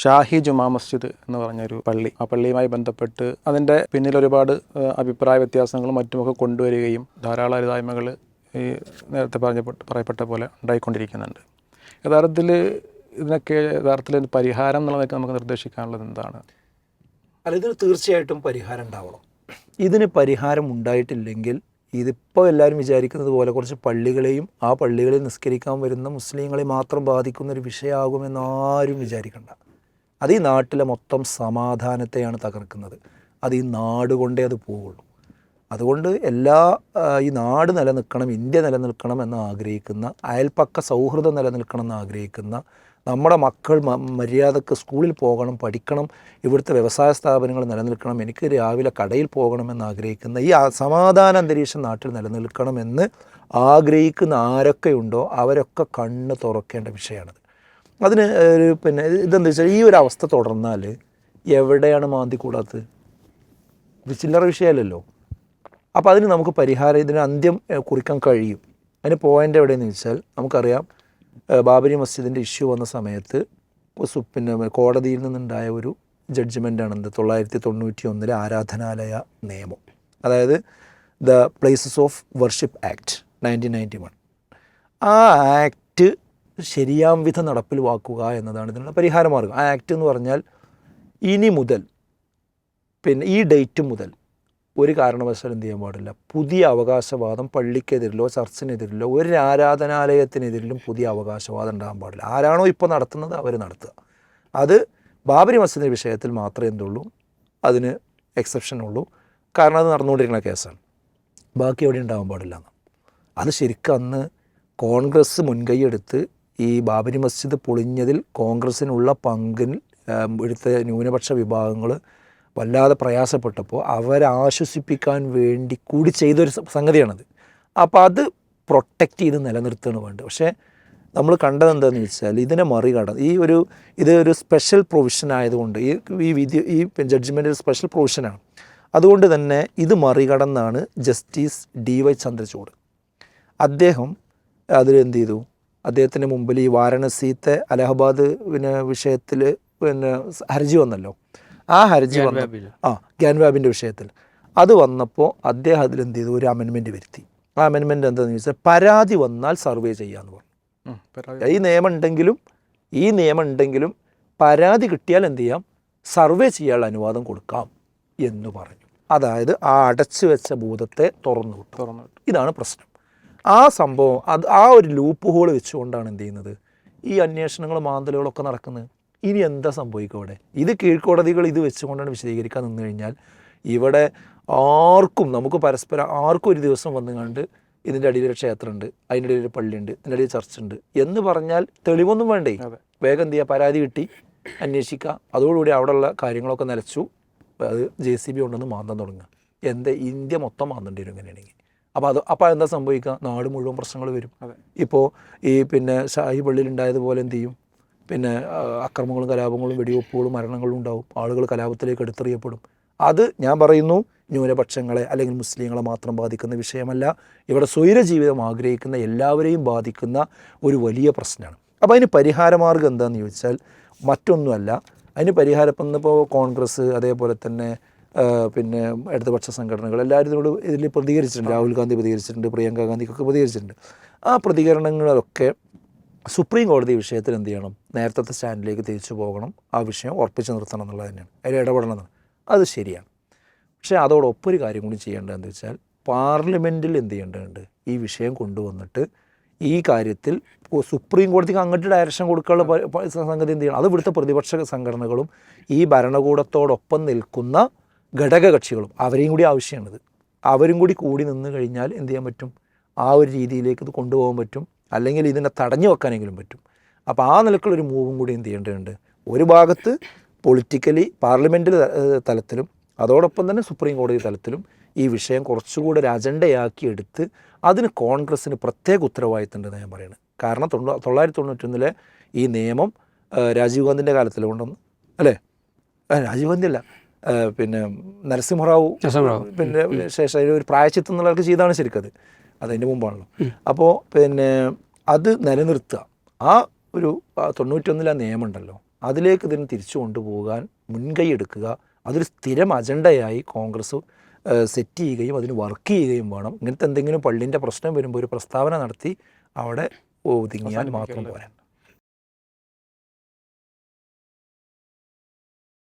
ഷാഹി ജുമാ മസ്ജിദ് എന്ന് പറഞ്ഞൊരു പള്ളി. ആ പള്ളിയുമായി ബന്ധപ്പെട്ട് അതിന്റെ പിന്നിൽ ഒരുപാട് അഭിപ്രായ വ്യത്യാസങ്ങളും മറ്റുമൊക്കെ കൊണ്ടുവരികയും ധാരാളം അരുതായ്മകൾ ഈ നേരത്തെ പറഞ്ഞ പറയപ്പെട്ട പോലെ ഉണ്ടായിക്കൊണ്ടിരിക്കുന്നുണ്ട്. യഥാർത്ഥത്തിൽ ഇതിനൊക്കെ യഥാർത്ഥത്തിൽ പരിഹാരം എന്നുള്ളതൊക്കെ നമുക്ക് നിർദ്ദേശിക്കാനുള്ളത് എന്താണ്? അല്ല ഇതിന് തീർച്ചയായിട്ടും പരിഹാരം ഉണ്ടാവണം. ഇതിന് പരിഹാരം ഉണ്ടായിട്ടില്ലെങ്കിൽ ഇതിപ്പോൾ എല്ലാവരും വിചാരിക്കുന്നത് പോലെ കുറച്ച് പള്ളികളെയും ആ പള്ളികളിൽ നിസ്കരിക്കാൻ വരുന്ന മുസ്ലിങ്ങളെ മാത്രം ബാധിക്കുന്ന ഒരു വിഷയമാകുമെന്ന് ആരും വിചാരിക്കണ്ട. അത് ഈ നാട്ടിലെ മൊത്തം സമാധാനത്തെയാണ് തകർക്കുന്നത്. അത് ഈ നാട് കൊണ്ടേ അത് പോവുള്ളൂ. അതുകൊണ്ട് എല്ലാ ഈ നാട് നിലനിൽക്കണം ഇന്ത്യ നിലനിൽക്കണം എന്ന് ആഗ്രഹിക്കുന്ന അയൽപ്പക്ക സൗഹൃദം നിലനിൽക്കണം എന്ന് ആഗ്രഹിക്കുന്ന നമ്മുടെ മക്കൾ മര്യാദയ്ക്ക് സ്കൂളിൽ പോകണം പഠിക്കണം ഇവിടുത്തെ വ്യവസായ സ്ഥാപനങ്ങൾ നിലനിൽക്കണം എനിക്ക് രാവിലെ കടയിൽ പോകണമെന്ന് ആഗ്രഹിക്കുന്ന ഈ സമാധാന അന്തരീക്ഷം നാട്ടിൽ നിലനിൽക്കണമെന്ന് ആഗ്രഹിക്കുന്ന ആരൊക്കെയുണ്ടോ അവരൊക്കെ കണ്ണ് തുറക്കേണ്ട വിഷയമാണത്. അതിന് ഒരു പിന്നെ ഇതെന്താ വെച്ചാൽ ഈ ഒരു അവസ്ഥ തുടർന്നാൽ എവിടെയാണ് മാന്തി കൂടാത്തത്? ഇത് ചില്ലറ വിഷയമല്ലല്ലോ. അപ്പോൾ അതിന് നമുക്ക് പരിഹാരം ഇതിന് അന്ത്യം കുറിക്കാൻ കഴിയും. അതിന് പോയിന്റ് എവിടെയെന്ന് വെച്ചാൽ നമുക്കറിയാം ബാബരി മസ്ജിദിന്റെ ഇഷ്യൂ വന്ന സമയത്ത് പിന്നെ കോടതിയിൽ നിന്നുണ്ടായ ഒരു ജഡ്ജ്മെന്റാണ് എന്ത്? തൊള്ളായിരത്തി തൊണ്ണൂറ്റി ഒന്നിലെ ആരാധനാലയ നിയമം. അതായത് the places of worship act nineteen ninety one ആ ആക്ട് ശരിയാം നടപ്പിൽ വാക്കുക എന്നതാണ് ഇതിനുള്ള പരിഹാരമാർഗം. ആ ആക്ട് എന്ന് പറഞ്ഞാൽ ഇനി മുതൽ പിന്നെ ഈ ഡേറ്റ് മുതൽ ഒരു കാരണവശാലും എന്ത് ചെയ്യാൻ പാടില്ല. പുതിയ അവകാശവാദം പള്ളിക്കെതിരിലോ ചർച്ചിനെതിരിലോ ഒരു ആരാധനാലയത്തിനെതിരിലും പുതിയ അവകാശവാദം ഉണ്ടാകാൻ പാടില്ല. ആരാണോ ഇപ്പോൾ നടത്തുന്നത് അവർ നടത്തുക. അത് ബാബരി മസ്ജിദിന്റെ വിഷയത്തിൽ മാത്രമേ എന്തുള്ളൂ അതിന് എക്സെപ്ഷൻ ഉള്ളൂ. കാരണം അത് നടന്നുകൊണ്ടിരിക്കുന്ന കേസാണ്. ബാക്കി എവിടെ ഉണ്ടാകാൻ പാടില്ല എന്ന്. അത് ശരിക്കും അന്ന് കോൺഗ്രസ് മുൻകൈയെടുത്ത് ഈ ബാബരി മസ്ജിദ് പൊളിഞ്ഞതിൽ കോൺഗ്രസ്സിനുള്ള പങ്കിൽ ഇവിടുത്തെ ന്യൂനപക്ഷ വിഭാഗങ്ങൾ വല്ലാതെ പ്രയാസപ്പെട്ടപ്പോൾ അവരെ ആശ്വസിപ്പിക്കാൻ വേണ്ടി കൂടി ചെയ്തൊരു സംഗതിയാണത്. അപ്പോൾ അത് പ്രൊട്ടക്റ്റ് ചെയ്ത് നിലനിർത്തുകയാണ് വേണ്ടത്. പക്ഷേ നമ്മൾ കണ്ടത് എന്താണെന്ന് വെച്ചാൽ ഇതിനെ മറികടന്ന് ഈ ഒരു ഇത് ഒരു സ്പെഷ്യൽ പ്രൊവിഷൻ ആയതുകൊണ്ട് ഈ ഈ വിധി ഈ ജഡ്ജ്മെന്റ് സ്പെഷ്യൽ പ്രൊവിഷനാണ് അതുകൊണ്ട് തന്നെ ഇത് മറികടന്നാണ് ജസ്റ്റിസ് ഡി വൈ ചന്ദ്രചൂഡ്. അദ്ദേഹം അതിൽ എന്ത് ചെയ്തു? അദ്ദേഹത്തിന് മുമ്പിൽ ഈ വാരണസിത്തെ അലഹബാദ് പിന്നെ വിഷയത്തിൽ പിന്നെ ഹർജി വന്നല്ലോ. ആ ഹർജി വന്ന ആ ഗ്യാൻവാബിന്റെ വിഷയത്തിൽ. അത് വന്നപ്പോൾ അദ്ദേഹം അതിൽ എന്ത് ചെയ്തു? ഒരു അമെൻമെന്റ് വരുത്തി. ആ അമെൻമെന്റ് എന്താണെന്ന് ചോദിച്ചാൽ പരാതി വന്നാൽ സർവേ ചെയ്യാമെന്ന് പറഞ്ഞു. ഈ നിയമം ഉണ്ടെങ്കിലും ഈ നിയമം ഉണ്ടെങ്കിലും പരാതി കിട്ടിയാൽ എന്ത് ചെയ്യാം? സർവേ ചെയ്യാനുള്ള അനുവാദം കൊടുക്കാം എന്ന് പറഞ്ഞു. അതായത് ആ അടച്ചു വെച്ച ഭൂതത്തെ തുറന്നു തുറന്നു. ഇതാണ് പ്രശ്നം. ആ സംഭവം അത് ആ ഒരു ലൂപ്പ് ഹോൾ വെച്ചുകൊണ്ടാണ് എന്ത് ചെയ്യുന്നത്? ഈ അന്വേഷണങ്ങൾ മാന്തലുകളൊക്കെ നടക്കുന്നത്. ഇനി എന്താ സംഭവിക്കും അവിടെ? ഇത് കീഴ്ക്കോടതികൾ ഇത് വെച്ചുകൊണ്ടാണ് വിശദീകരിക്കാൻ നിന്ന് കഴിഞ്ഞാൽ ഇവിടെ ആർക്കും നമുക്ക് പരസ്പരം ആർക്കും ഒരു ദിവസം വന്നു കണ്ട് ഇതിന്റെ അടിയിൽ ഒരു ക്ഷേത്രമുണ്ട് അതിന്റെ ഇടയിൽ ഒരു പള്ളിയുണ്ട് ഇതിന്റെ അടിയിൽ ചർച്ചുണ്ട് എന്ന് പറഞ്ഞാൽ തെളിവൊന്നും വേണ്ടേ? വേഗം എന്ത് ചെയ്യുക? പരാതി കിട്ടി അന്വേഷിക്കുക. അതോടുകൂടി അവിടെയുള്ള കാര്യങ്ങളൊക്കെ നിലച്ചു. അത് ജെ സി ബി കൊണ്ടുവന്ന് മാന്താൻ തുടങ്ങുക. എന്താ? ഇന്ത്യ മൊത്തം മാന്തേണ്ടി വരും ഇങ്ങനെയാണെങ്കിൽ. അപ്പോൾ അത് അപ്പോൾ എന്താ സംഭവിക്കുക? നാട് മുഴുവൻ പ്രശ്നങ്ങൾ വരും. ഇപ്പോ ഇപ്പോൾ ഈ പിന്നെ ഷാഹി പള്ളിയിൽ ഉണ്ടായതുപോലെ എന്ത് ചെയ്യും? പിന്നെ അക്രമങ്ങളും കലാപങ്ങളും വെടിവെപ്പുകളും മരണങ്ങളും ഉണ്ടാവും. ആളുകൾ കലാപത്തിലേക്ക് എടുത്തെറിയപ്പെടും. അത് ഞാൻ പറയുന്നു ന്യൂനപക്ഷങ്ങളെ അല്ലെങ്കിൽ മുസ്ലിങ്ങളെ മാത്രം ബാധിക്കുന്ന വിഷയമല്ല. ഇവിടെ സ്വൈര ജീവിതം ആഗ്രഹിക്കുന്ന എല്ലാവരെയും ബാധിക്കുന്ന ഒരു വലിയ പ്രശ്നമാണ്. അപ്പോൾ അതിന് പരിഹാരമാർഗം എന്താണെന്ന് ചോദിച്ചാൽ മറ്റൊന്നുമല്ല. അതിന് പരിഹാരം ഇന്നിപ്പോൾ കോൺഗ്രസ് അതേപോലെ തന്നെ പിന്നെ ഇടതുപക്ഷ സംഘടനകൾ എല്ലാവരും ഇതിനോട് ഇതിൽ പ്രതികരിച്ചിട്ടുണ്ട്. രാഹുൽ ഗാന്ധി പ്രതികരിച്ചിട്ടുണ്ട് പ്രിയങ്ക ഗാന്ധിക്കൊക്കെ പ്രതികരിച്ചിട്ടുണ്ട്. ആ പ്രതികരണങ്ങളൊക്കെ സുപ്രീം കോടതി വിഷയത്തിൽ എന്ത് ചെയ്യണം? നേരത്തെ സ്റ്റാൻഡിലേക്ക് തിരിച്ചു പോകണം. ആ വിഷയം ഉറപ്പിച്ച് നിർത്തണം എന്നുള്ളത് തന്നെയാണ്. അതിൽ ഇടപെടണം അത് ശരിയാണ്. പക്ഷേ അതോടൊപ്പം ഒരു കാര്യം കൂടി ചെയ്യേണ്ടതെന്ന് വെച്ചാൽ പാർലമെന്റിൽ എന്ത് ചെയ്യേണ്ടതുണ്ട്? ഈ വിഷയം കൊണ്ടുവന്നിട്ട് ഈ കാര്യത്തിൽ സുപ്രീം കോടതിക്ക് അങ്ങോട്ട് ഡയറക്ഷൻ കൊടുക്കാനുള്ള സംഗതി എന്ത് ചെയ്യണം? അത് ഇവിടുത്തെ പ്രതിപക്ഷ സംഘടനകളും ഈ ഭരണകൂടത്തോടൊപ്പം നിൽക്കുന്ന ഘടകകക്ഷികളും അവരെയും കൂടി ആവശ്യമാണിത്. അവരും കൂടി കൂടി നിന്ന് കഴിഞ്ഞാൽ എന്ത് ചെയ്യാൻ പറ്റും? ആ ഒരു രീതിയിലേക്ക് ഇത് കൊണ്ടുപോകാൻ പറ്റും. അല്ലെങ്കിൽ ഇതിനെ തടഞ്ഞു വെക്കാനെങ്കിലും പറ്റും. അപ്പോൾ ആ നിലക്കുള്ളൊരു മൂവും കൂടി എന്ത് ചെയ്യേണ്ടതുണ്ട്? ഒരു ഭാഗത്ത് പൊളിറ്റിക്കലി പാർലമെന്റ് തലത്തിലും അതോടൊപ്പം തന്നെ സുപ്രീം കോടതി തലത്തിലും ഈ വിഷയം കുറച്ചുകൂടെ ഒരു അജണ്ടയാക്കി എടുത്ത് അതിന് കോൺഗ്രസ്സിന് പ്രത്യേക ഉത്തരവാദിത്തമുണ്ടെന്ന് ഞാൻ പറയുന്നത് കാരണം തൊണ്ണൂ തൊള്ളായിരത്തി തൊണ്ണൂറ്റൊന്നിലെ ഈ നിയമം രാജീവ് ഗാന്ധിന്റെ കാലത്തിൽ കൊണ്ടുവന്നു അല്ലേ രാജീവ് ഗാന്ധി അല്ല പിന്നെ നരസിംഹറാവു നരസിംഹറാവു. പിന്നെ ശേഷം ഒരു പ്രായച്ചിത്തം എന്നുള്ളവർക്ക് ചെയ്താണ് ശരിക്കത് അതിന്റെ മുമ്പാണല്ലോ. അപ്പോൾ പിന്നെ അത് നിലനിർത്തുക. ആ ഒരു തൊണ്ണൂറ്റൊന്നിലെ നിയമം ഉണ്ടല്ലോ അതിലേക്ക് ഇതിന് തിരിച്ചു കൊണ്ടുപോകാൻ മുൻകൈ എടുക്കുക. അതൊരു സ്ഥിരം അജണ്ടയായി കോൺഗ്രസ് സെറ്റ് ചെയ്യുകയും അതിന് വർക്ക് ചെയ്യുകയും വേണം. ഇങ്ങനത്തെ എന്തെങ്കിലും പള്ളിന്റെ പ്രശ്നം വരുമ്പോൾ ഒരു പ്രസ്താവന നടത്തി അവിടെ ഒതുങ്ങിയാൽ മാത്രം പോരാ.